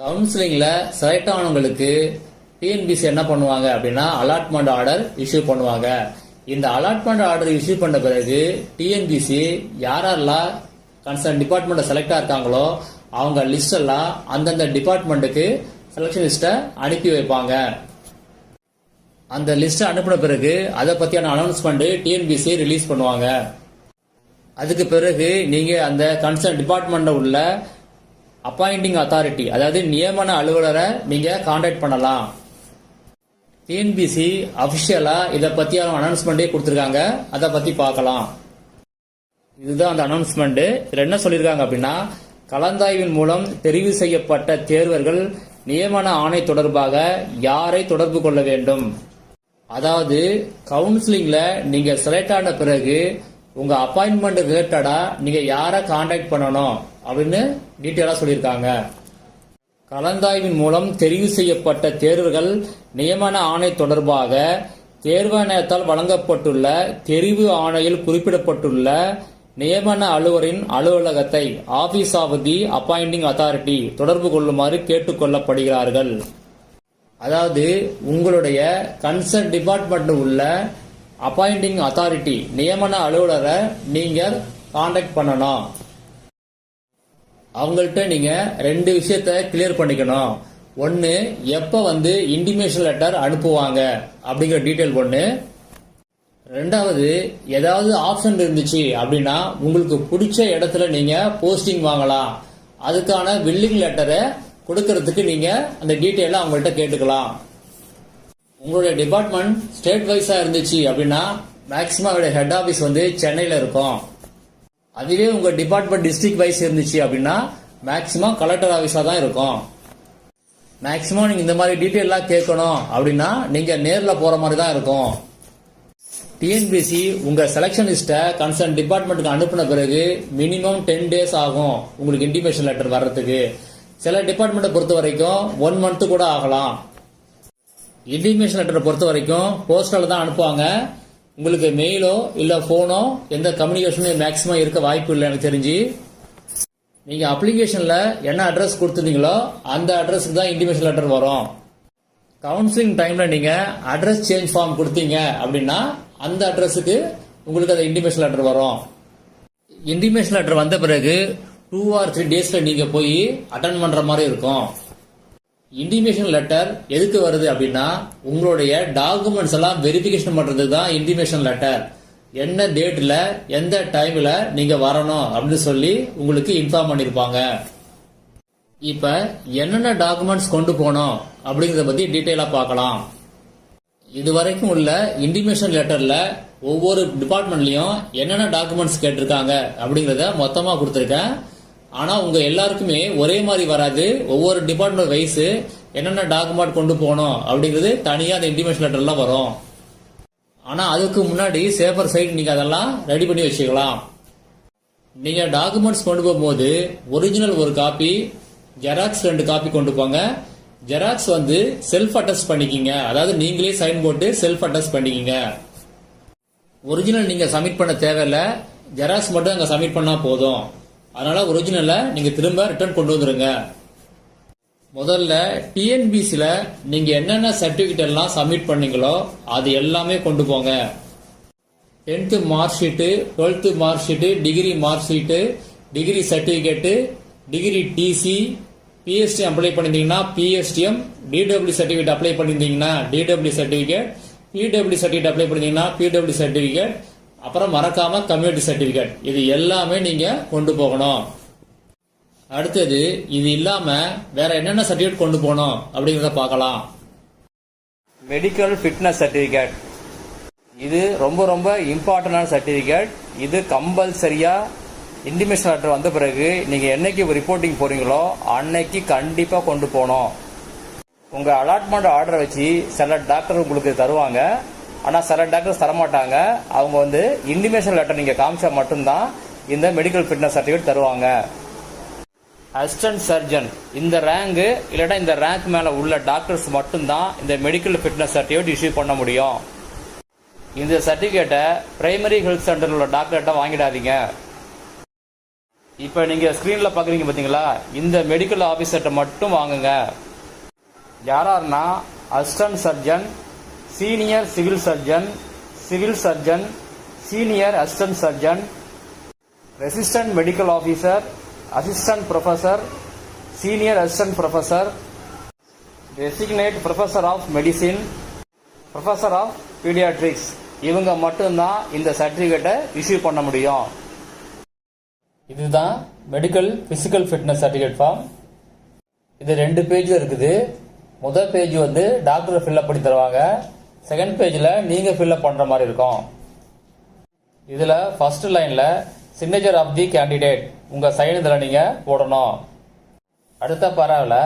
கவுன்சிலிங்கில் select ஆனவங்களுக்கு TNPSC என்ன பண்ணுவாங்க அப்படின்னா அலாட்மெண்ட் ஆர்டர் இஷ்யூ பண்ணுவாங்க. இந்த அலாட்மெண்ட் ஆர்டர் இஷ்யூ பண்ண பிறகு டிஎன்பிசி யாரெல்லாம் கன்சர்ன் டிபார்ட்மெண்ட்டில் செலக்டாக இருக்காங்களோ அவங்க லிஸ்ட் எல்லாம் அந்தந்த டிபார்ட்மெண்ட்டுக்கு செலெக்ஷன் லிஸ்ட்டை அனுப்பி வைப்பாங்க. அந்த லிஸ்ட்டை அனுப்பின பிறகு அதை பற்றியான அனௌன்ஸ்மெண்ட்டு டிஎன்பிசி ரிலீஸ் பண்ணுவாங்க. அதுக்கு பிறகு நீங்கள் அந்த கன்சர்ன் டிபார்ட்மெண்ட்டில் உள்ள அப்பாயிண்டிங் அத்தாரிட்டி அதாவது நியமன அலுவலரை நீங்க காண்டாக்ட் பண்ணலாம். டிஎன்பிசி அபிஷியலா இதை பத்தியான அனௌன்ஸ்மெண்டே கொடுத்துருக்காங்க. அதை பத்தி பார்க்கலாம். இதுதான் அந்த அனௌன்ஸ்மெண்ட் இதுல என்ன சொல்லியிருக்காங்க அப்படின்னா கலந்தாய்வின் மூலம் தெரிவு செய்யப்பட்ட தேர்வர்கள் நியமன ஆணை தொடர்பாக யாரை தொடர்பு கொள்ள வேண்டும்? அதாவது கவுன்சிலிங்ல நீங்க செலக்ட் ஆன பிறகு உங்க அப்பாயின்மெண்ட் ரிலேட்டடா நீங்க யாரை காண்டாக்ட் பண்ணணும்? அப்படின்னு டீட்டெயிலாக சொல்லியிருக்காங்க. கலந்தாய்வின் மூலம் தெரிவு செய்யப்பட்ட தேர்வுகள் நியமன ஆணை தொடர்பாக தேர்வாணையத்தால் வழங்கப்பட்டுள்ள தெரிவு ஆணையில் குறிப்பிடப்பட்டுள்ள நியமன அலுவலரின் அலுவலகத்தை office of the appointing authority தொடர்பு கொள்ளுமாறு கேட்டுக்கொள்ளப்படுகிறார்கள். அதாவது உங்களுடைய கன்சர்ன் டிபார்ட்மெண்ட் உள்ள அப்பாயிண்டிங் அத்தாரிட்டி நியமன அலுவலரை நீங்கள் கான்டாக்ட் பண்ணணும். அவங்கள்ட்ட நீங்க ரெண்டு விஷயத்த கிளியர் பண்ணிக்கணும். ஒன்னு எப்ப வந்து இன்டிமேஷன் லெட்டர் அனுப்புவாங்க? அப்படிங்கிற டீட்டெயில் ஒன்னு ரெண்டாவது ஏதாவது ஆப்ஷன் இருந்துச்சு அப்படின்னா உங்களுக்கு பிடிச்ச இடத்துல நீங்க போஸ்டிங் வாங்கலாம். அதுக்கான வில்லிங் லெட்டரை கொடுக்கறதுக்கு நீங்க அந்த டீட்டெயில அவங்கள்ட்ட கேட்டுக்கலாம். உங்களுடைய டிபார்ட்மெண்ட் ஸ்டேட் வைஸா இருந்துச்சு அப்படின்னா மேக்சிமம் ஹெட் ஆபீஸ் வந்து சென்னையில இருக்கும். அதுவே உங்க டிபார்ட்மெண்ட் டிஸ்ட்ரிக்ட் வைஸ் இருந்துச்சு அப்படின்னா மேக்சிமம் கலெக்டர் ஆஃபீஸா தான் இருக்கும். மேக்சிமம் நீங்க இந்த மாதிரி டீட்டெயிலாம் கேட்கணும் அப்படின்னா நீங்க நேர்ல போற மாதிரி தான் இருக்கும். டிஎன்பிசி உங்க செலக்ஷன் லிஸ்ட்டை கன்சர்ன் டிபார்ட்மெண்ட்டுக்கு அனுப்பின பிறகு மினிமம் டென் டேஸ் ஆகும் உங்களுக்கு இன்டிமேஷன் லெட்டர் வர்றதுக்கு. சில டிபார்ட்மெண்ட்டை பொறுத்த வரைக்கும் ஒன் மந்த் கூட ஆகலாம். இன்டிமேஷன் லெட்டரை பொறுத்த வரைக்கும் போஸ்டல் தான் அனுப்புவாங்க. உங்களுக்கு மெயிலோ இல்ல போனோ எந்த கம்யூனிகேஷனும் மேக்சிமம் இருக்க வாய்ப்பு இல்லை எனக்கு தெரிஞ்சு. நீங்க அப்ளிகேஷன்ல என்ன அட்ரஸ் கொடுத்துருந்தீங்களோ அந்த அட்ரஸ்க்கு தான் இன்டிமேஷன் லெட்டர் வரும். கவுன்சிலிங் டைம்ல நீங்க அட்ரஸ் சேஞ்ச் ஃபார்ம் கொடுத்தீங்க அப்படின்னா அந்த அட்ரஸுக்கு உங்களுக்கு அந்த இன்டிமேஷன் லெட்டர் வரும். இன்டிமேஷன் லெட்டர் வந்த பிறகு டூ ஆர் த்ரீ டேஸ்ல நீங்க போய் அட்டன் பண்ற மாதிரி இருக்கும். இன்டிமேஷன் லெட்டர் எதுக்கு வருது அப்படின்னா உங்களுடைய டாக்குமெண்ட்ஸ் எல்லாம் வெரிஃபிகேஷன் பண்றதுக்கு தான் இன்டிமேஷன் லெட்டர் என்ன டேட்ல எந்த டைம்ல நீங்க வரணும் அப்படின்னு சொல்லி உங்களுக்கு இன்ஃபார்ம் பண்ணிருப்பாங்க. இப்ப என்னென்ன டாக்குமெண்ட்ஸ் கொண்டு போனோம் அப்படிங்கறத பத்தி டீட்டெயிலா பார்க்கலாம். இதுவரைக்கும் உள்ள இன்டிமேஷன் லெட்டர்ல ஒவ்வொரு டிபார்ட்மெண்ட்லயும் என்னென்ன டாக்குமெண்ட்ஸ் கேட்டிருக்காங்க அப்படிங்கறத மொத்தமா கொடுத்துருக்கேன். ஆனா உங்க எல்லாருக்குமே ஒரே மாதிரி வராது. ஒவ்வொரு டிபார்ட்மெண்ட் வைஸ் என்னென்ன டாக்குமெண்ட் கொண்டு போகணும் அப்படிங்கிறது தனியா அந்த இன்டிமேஷன் லெட்டர்லாம் வரும். ஆனா அதுக்கு முன்னாடி சேஃபர் சைட் நீங்க அதெல்லாம் ரெடி பண்ணி வச்சுக்கலாம். நீங்க டாக்குமெண்ட்ஸ் கொண்டு போகும்போது ஒரிஜினல் ஒரு காப்பி ஜெராக்ஸ் ரெண்டு காப்பி கொண்டு போங்க. ஜெராக்ஸ் வந்து செல்ஃப் அட்டஸ்ட் பண்ணிக்கிங்க. அதாவது நீங்களே சைன் போட்டு செல்ஃப் அட்டஸ்ட் பண்ணிக்கிங்க. ஒரிஜினல் நீங்க சப்மிட் பண்ண தேவையில்ல. ஜெராக்ஸ் மட்டும் அங்கே சப்மிட் பண்ணா போதும். அதனால ஒரிஜினலை நீங்க திரும்ப ரிட்டர்ன் கொண்டு வந்துருங்க. முதல்ல டிஎன்பிசியில் நீங்க என்னென்ன சர்டிபிகேட் எல்லாம் சப்மிட் பண்ணீங்களோ அது எல்லாமே கொண்டு போங்க. Tenth mark sheet twelfth mark sheet degree mark sheet degree certificate degree TC PST apply பண்ணியிருந்தீங்கன்னா பிஎஸ்டிஎம் டிடபிள்யூ சர்டிஃபிகேட் அப்ளை பண்ணியிருந்தீங்கன்னா DW certificate PW certificate apply பண்ணியிருந்தீங்கன்னா பிடபிள்யூ சர்டிஃபிகேட் அப்புறம் மறக்காம கம்யூனிட்டி சர்டிஃபிகேட் இது எல்லாமே நீங்க கொண்டு போகணும். அடுத்தது இது இல்லாம வேற என்னென்ன சர்டிஃபிகேட் கொண்டு போகணும் அப்படிங்கறத பார்க்கலாம். மெடிக்கல் ஃபிட்னஸ் சர்டிஃபிகேட் இது ரொம்ப ரொம்ப இம்பார்ட்டன்டான சர்டிஃபிகேட் இது கம்பல்சரியா இன்டிமேஷன் லெட்டர் வந்த பிறகு நீங்க என்னைக்கு ரிப்போர்ட்டிங் போறீங்களோ அன்னைக்கு கண்டிப்பா கொண்டு போகணும். உங்க அலாட்மெண்ட் ஆர்டரை வச்சு சில டாக்டர் உங்களுக்கு தருவாங்க. ஆனா சில டாக்டர்ஸ் தரமாட்டாங்க. அவங்க வந்து இன்டிமேஷன் லெட்டர் நீங்க காமிச்சா மட்டும்தான் இந்த மெடிக்கல் ஃபிட்னஸ் சர்டிஃபிகேட் தருவாங்க. அசிஸ்டன்ட் சர்ஜன் இந்த ரேங்கு இல்லைன்னா இந்த ரேங்க் மேல உள்ள டாக்டர்ஸ் மட்டும்தான் இந்த மெடிக்கல் ஃபிட்னஸ் சர்டிஃபிகேட் இஷ்யூ பண்ண முடியும். இந்த சர்டிஃபிகேட்டை பிரைமரி ஹெல்த் சென்டரில் உள்ள டாக்டர்கிட்ட வாங்கிடாதீங்க. இப்போ நீங்கள் ஸ்க்ரீனில் பார்க்குறீங்க பார்த்தீங்களா இந்த மெடிக்கல் ஆஃபீஸர்கிட்ட மட்டும் வாங்குங்க. யாராருன்னா assistant surgeon senior civil surgeon civil surgeon senior assistant surgeon resident medical officer assistant professor senior assistant professor designate professor of medicine professor of paediatrics. இவங்க மட்டும்தான் இந்த சர்டிஃபிகேட்டை இஷ்யூ பண்ண முடியும். இதுதான் medical physical fitness certificate form இது ரெண்டு பேஜும் இருக்குது. முதல் பேஜ் வந்து டாக்டர் ஃபில்அப் பண்ணி தருவாங்க. செகண்ட் பேஜில் நீங்கள் ஃபில்அப் பண்ணுற மாதிரி இருக்கும். இதில் ஃபர்ஸ்ட் லைனில் சிக்னேச்சர் ஆஃப் தி கேண்டிடேட் உங்கள் சைன் இதில் நீங்கள் போடணும். அடுத்த பரவாயில்ல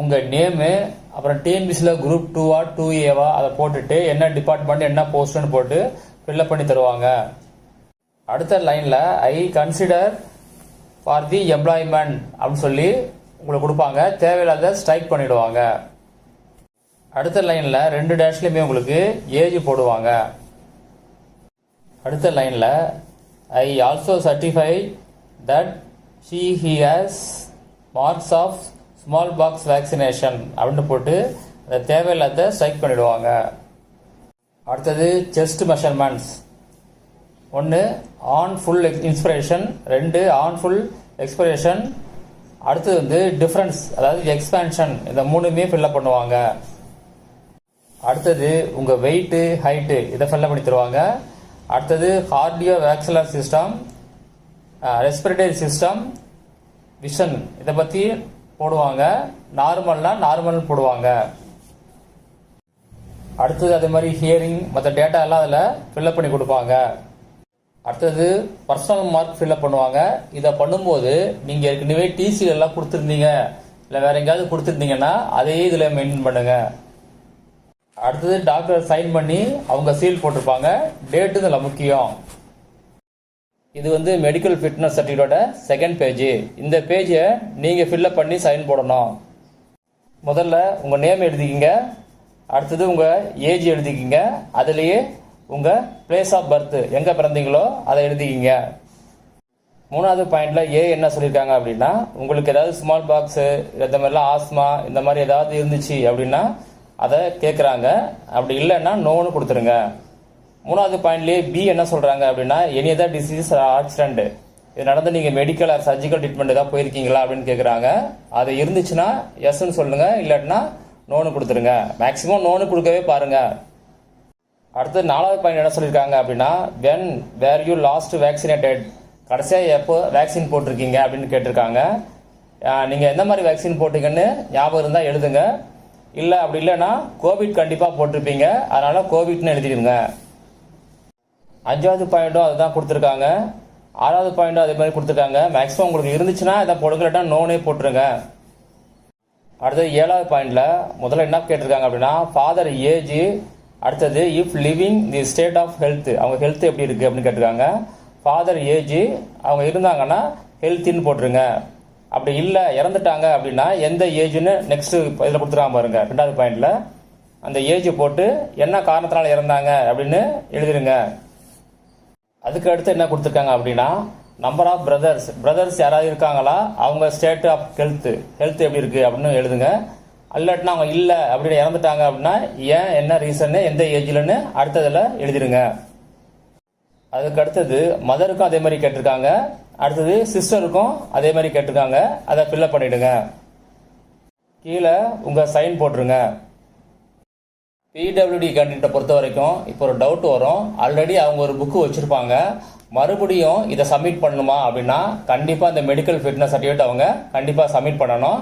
உங்கள் நேமு அப்புறம் டிஎன்பிசியில் குரூப் டூவா டூ ஏவா அதை போட்டுட்டு என்ன டிபார்ட்மெண்ட் என்ன போஸ்ட்னு போட்டு ஃபில்அப் பண்ணி தருவாங்க. அடுத்த லைனில் I consider for the employment அப்படின்னு சொல்லி உங்களுக்கு கொடுப்பாங்க. தேவையில்லாத ஸ்ட்ரைக் பண்ணிவிடுவாங்க அடுத்த லைனில் ரெண்டு டேஷ்லையுமே உங்களுக்கு ஏஜ் போடுவாங்க. அடுத்த லைனில் I also certify that she he has marks of smallpox vaccination அப்படின்னு போட்டு அந்த தேவையில்லாத ஸ்ட்ரைக் பண்ணிடுவாங்க. அடுத்தது செஸ்ட் மெஷர்மெண்ட்ஸ் ஒன்று ஆன் ஃபுல் இன்ஸ்பிரேஷன் ரெண்டு ஆன் ஃபுல் எக்ஸ்பிரேஷன் அடுத்தது வந்து டிஃப்ரென்ஸ் அதாவது எக்ஸ்பேன்ஷன் இந்த மூணுமே ஃபில்லப் பண்ணுவாங்க. அடுத்தது உங்கள் வெயிட்டு ஹைட்டு இதை ஃபில்லப் பண்ணி தருவாங்க. அடுத்தது cardiovascular system respiratory system vision இதை பற்றி போடுவாங்க. நார்மல்னால் நார்மல் போடுவாங்க. அடுத்தது அதே மாதிரி ஹியரிங் மற்ற டேட்டா எல்லாம் அதில் ஃபில்லப் பண்ணி கொடுப்பாங்க. அடுத்தது பர்சனல் மார்க் ஃபில்அப் பண்ணுவாங்க. இதை பண்ணும்போது நீங்கள் ஏற்கனவே டிசி எல்லாம் கொடுத்துருந்தீங்க. இல்லை வேற எங்கேயாவது கொடுத்துருந்தீங்கன்னா அதையே இதில் மெயின்டைன் பண்ணுங்கள் அடுத்தது டாக்டர் சைன் பண்ணி அவங்க சீல் போட்டிருப்பாங்க. டேட்டு இதில் முக்கியம். இது வந்து மெடிக்கல் ஃபிட்னஸ் சர்டிஃபிகேட்டோட செகண்ட் பேஜ் இந்த பேஜை நீங்கள் ஃபில்அப் பண்ணி சைன் போடணும். முதல்ல உங்கள் நேம் எழுதிக்கிங்க. அடுத்தது உங்கள் ஏஜ் எழுதிக்கிங்க. அதுலேயே உங்கள் பிளேஸ் ஆஃப் பர்த் எங்கே பிறந்தீங்களோ அதை எழுதிக்கிங்க. மூணாவது பாயிண்ட்டில் ஏ என்ன சொல்லியிருக்காங்க அப்படின்னா உங்களுக்கு ஏதாவது ஸ்மால் பாக்ஸு இந்த மாதிரிலாம் ஆஸ்மா இந்த மாதிரி ஏதாவது இருந்துச்சு அப்படின்னா அதை கேட்குறாங்க அப்படி இல்லைன்னா நோன்னு கொடுத்துருங்க. மூணாவது பாயிண்ட்லேயே பி என்ன சொல்கிறாங்க அப்படின்னா எனி அதர் டிசீஸ் ஆக்சிடென்ட் இது நடந்து நீங்கள் மெடிக்கல் ஆர் சர்ஜிக்கல் ட்ரீட்மெண்ட் ஏதாவது போயிருக்கீங்களா? அப்படின்னு கேட்குறாங்க அது இருந்துச்சுன்னா எஸ்ன்னு சொல்லுங்கள் இல்லாட்டினா நோன்னு கொடுத்துருங்க. மேக்ஸிமம் நோன்னு கொடுக்கவே பாருங்கள் அடுத்து நாலாவது பாயிண்ட் என்ன சொல்லியிருக்காங்க அப்படின்னா when were you last vaccinated கடைசியாக எப்போ வேக்சின் போட்டிருக்கீங்க அப்படின்னு கேட்டிருக்காங்க. நீங்கள் எந்த மாதிரி வேக்சின் போட்டீங்கன்னு ஞாபகம் இருந்தால் எழுதுங்க. இல்லை அப்படி இல்லைன்னா கோவிட் கண்டிப்பாக போட்டிருப்பீங்க. அதனால் கோவிட்னு எழுதிடுங்க. அஞ்சாவது பாயிண்ட்டும் அதுதான் கொடுத்துருக்காங்க. ஆறாவது பாயிண்ட்டும் அதே மாதிரி கொடுத்துருக்காங்க. மேக்ஸிமம் உங்களுக்கு இருந்துச்சுன்னா இதை போடுங்கலட்டா நோனே போட்டுருங்க. அடுத்தது ஏழாவது பாயிண்ட்ல முதல்ல என்ன கேட்டிருக்காங்க அப்படின்னா ஃபாதர் ஏஜ் அடுத்தது if living the state of health அவங்க ஹெல்த் எப்படி இருக்கு அப்படின்னு கேட்டிருக்காங்க. ஃபாதர் ஏஜ் அவங்க இருந்தாங்கன்னா ஹெல்த்தின்னு போட்டுருங்க. அப்படி இல்லை இறந்துட்டாங்க அப்படின்னா எந்த ஏஜ்னு நெக்ஸ்ட் இதில் கொடுத்துருக்காங்க பாருங்க ரெண்டாவது பாயிண்ட்ல அந்த ஏஜ் போட்டு என்ன காரணத்தினால இறந்தாங்க அப்படின்னு எழுதிருங்க. அதுக்கு அடுத்து என்ன கொடுத்துருக்காங்க அப்படின்னா நம்பர் ஆஃப் பிரதர்ஸ் பிரதர்ஸ் யாராவது இருக்காங்களா? அவங்க ஸ்டேட் ஆஃப் ஹெல்த் ஹெல்த் எப்படி இருக்கு அப்படின்னு எழுதுங்க. அல்லாட்டினா அவங்க இல்லை அப்படின்னு இறந்துட்டாங்க அப்படின்னா ஏன் என்ன ரீசன்னு எந்த ஏஜ்லன்னு அடுத்ததில் எழுதிருங்க. அதுக்கு அடுத்தது மதருக்கும் அதே மாதிரி கேட்டிருக்காங்க. அடுத்தது சிஸ்டருக்கும் அதே மாதிரி கேட்டிருக்காங்க. அதை ஃபில்அப் பண்ணிவிடுங்க கீழே உங்கள் சைன் போட்டுருங்க. பிடபிள்யூடி கேண்டிடேட்டை பொறுத்த வரைக்கும் இப்போ ஒரு டவுட் வரும். ஆல்ரெடி அவங்க ஒரு புக்கு வச்சுருப்பாங்க. மறுபடியும் இதை சப்மிட் பண்ணணுமா அப்படின்னா கண்டிப்பாக இந்த மெடிக்கல் ஃபிட்னஸ் சர்டிஃபிகேட் அவங்க கண்டிப்பாக சப்மிட் பண்ணணும்.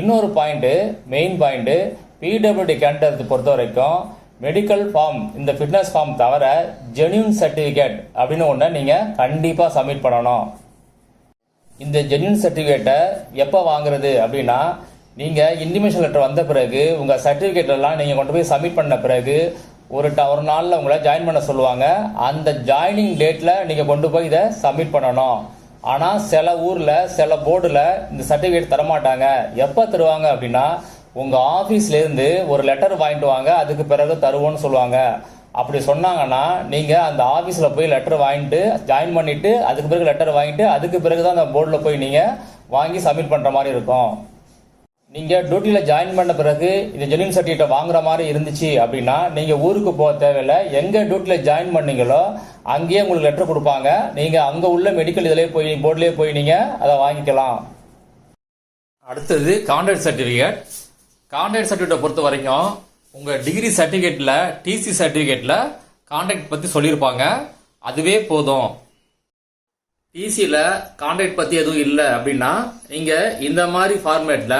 இன்னொரு point main point PWD candidate பொறுத்த வரைக்கும் மெடிக்கல் ஃபார்ம் இந்த ஃபிட்னஸ் ஃபார்ம் தவிர ஜென்யூன் சர்டிஃபிகேட் அப்படின்னு ஒன்று நீங்கள் கண்டிப்பாக சப்மிட் பண்ணணும். இந்த ஜென்யூன் சர்டிஃபிகேட்டை எப்போ வாங்குறது அப்படின்னா நீங்கள் இன்டிமேஷன் லெட்டர் வந்த பிறகு உங்கள் சர்டிஃபிகேட்லாம் நீங்கள் கொண்டு போய் சப்மிட் பண்ண பிறகு ஒரு ட ஒரு நாளில் உங்களை ஜாயின் பண்ண சொல்லுவாங்க. அந்த ஜாயினிங் டேட்டில் நீங்கள் கொண்டு போய் இதை சப்மிட் பண்ணணும். ஆனால் சில ஊரில் சில போர்டில் இந்த சர்டிஃபிகேட் தரமாட்டாங்க. எப்போ தருவாங்க அப்படின்னா உங்கள் ஆஃபீஸ்லேருந்து ஒரு லெட்டர் வாங்கிட்டு வாங்க அதுக்கு பிறகு தருவோம்னு சொல்லுவாங்க. அப்படி சொன்னாங்கன்னா நீங்கள் அந்த ஆஃபீஸில் போய் லெட்டர் வாங்கிட்டு ஜாயின் பண்ணிவிட்டு அதுக்கு பிறகு லெட்டர் வாங்கிட்டு அதுக்கு பிறகு தான் அந்த போர்டில் போய் நீங்கள் வாங்கி சப்மிட் பண்ணுற மாதிரி இருக்கும். நீங்கள் டியூட்டியில் ஜாயின் பண்ண பிறகு இந்த ஜெனின் சர்டிஃபிகேட்டை வாங்குற மாதிரி இருந்துச்சு அப்படின்னா நீங்கள் ஊருக்கு போக தேவையில்லை. எங்கே டியூட்டியில் ஜாயின் பண்ணீங்களோ அங்கேயே உங்களுக்கு லெட்டர் கொடுப்பாங்க. நீங்கள் அங்கே உள்ள மெடிக்கல் இதிலே போய் போர்ட்லேயே போய் நீங்கள் அதை வாங்கிக்கலாம். அடுத்தது கான்ட்ராக்ட் சர்டிஃபிகேட் கான்ட்ராக்ட் சர்டிஃபிகேட்டை பொறுத்த வரைக்கும் உங்கள் டிகிரி சர்டிஃபிகேட்டில் டிசி சர்டிஃபிகேட்டில் கான்ட்ராக்ட் பற்றி சொல்லியிருப்பாங்க. அதுவே போதும். டிசியில் கான்ட்ராக்ட் பற்றி எதுவும் இல்லை அப்படின்னா நீங்கள் இந்த மாதிரி ஃபார்மேட்டில்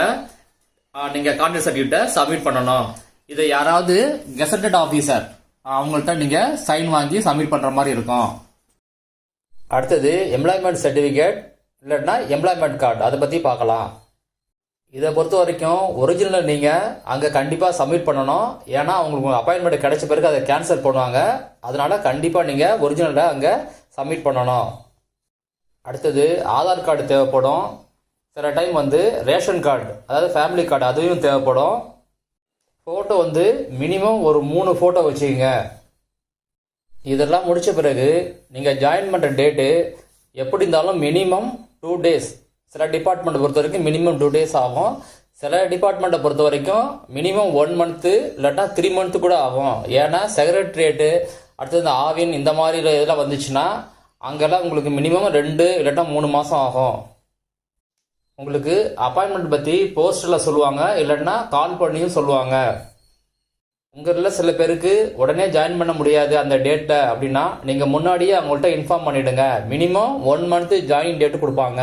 நீங்கள் கான்ட்ராக்ட் சர்டிஃபிகேட்டை சப்மிட் பண்ணணும். இதை யாராவது கெசட்டட் ஆஃபீஸர் அவங்கள்ட்ட நீங்கள் சைன் வாங்கி சப்மிட் பண்ணுற மாதிரி இருக்கும். அடுத்தது எம்ப்ளாய்மெண்ட் சர்டிஃபிகேட் இல்லைன்னா எம்ப்ளாய்மெண்ட் கார்டு அதை பற்றி பார்க்கலாம். இதை பொறுத்த வரைக்கும் ஒரிஜினலை நீங்கள் அங்கே கண்டிப்பாக சப்மிட் பண்ணணும். ஏன்னா அவங்களுக்கு அப்பாயின்மெண்ட் கிடைச்ச பிறகு அதை கேன்சல் பண்ணுவாங்க. அதனால் கண்டிப்பாக நீங்கள் ஒரிஜினலை அங்கே சப்மிட் பண்ணணும். அடுத்தது ஆதார் கார்டு தேவைப்படும். சில டைம் வந்து ரேஷன் கார்டு அதாவது ஃபேமிலி கார்டு அதுவும் தேவைப்படும். ஃபோட்டோ வந்து மினிமம் ஒரு மூணு ஃபோட்டோ வச்சுக்கோங்க. இதெல்லாம் முடித்த பிறகு நீங்கள் ஜாயின் பண்ணுற டேட்டு எப்படி இருந்தாலும் மினிமம் டூ டேஸ் சில டிபார்ட்மெண்ட் பொறுத்த வரைக்கும் மினிமம் டூ டேஸ் ஆகும். சில டிபார்ட்மெண்ட்டை பொறுத்த வரைக்கும் மினிமம் ஒன் மந்த்து இல்லாட்டா த்ரீ மந்த்து கூட ஆகும். ஏன்னா செக்ரட்டரியேட்டு அடுத்தது இந்த ஆவின் இந்த மாதிரி இதெல்லாம் வந்துச்சுன்னா அங்கெல்லாம் உங்களுக்கு மினிமம் ரெண்டு இல்லாட்டா மூணு மாதம் ஆகும். உங்களுக்கு அப்பாயின்மெண்ட் பற்றி போஸ்டரில் சொல்லுவாங்க இல்லைன்னா கால் பண்ணியும் சொல்லுவாங்க. உங்களில் சில பேருக்கு உடனே ஜாயின் பண்ண முடியாது அந்த டேட்டை அப்படின்னா நீங்கள் முன்னாடியே அவங்கள்ட்ட இன்ஃபார்ம் பண்ணிவிடுங்க minimum one month join date கொடுப்பாங்க.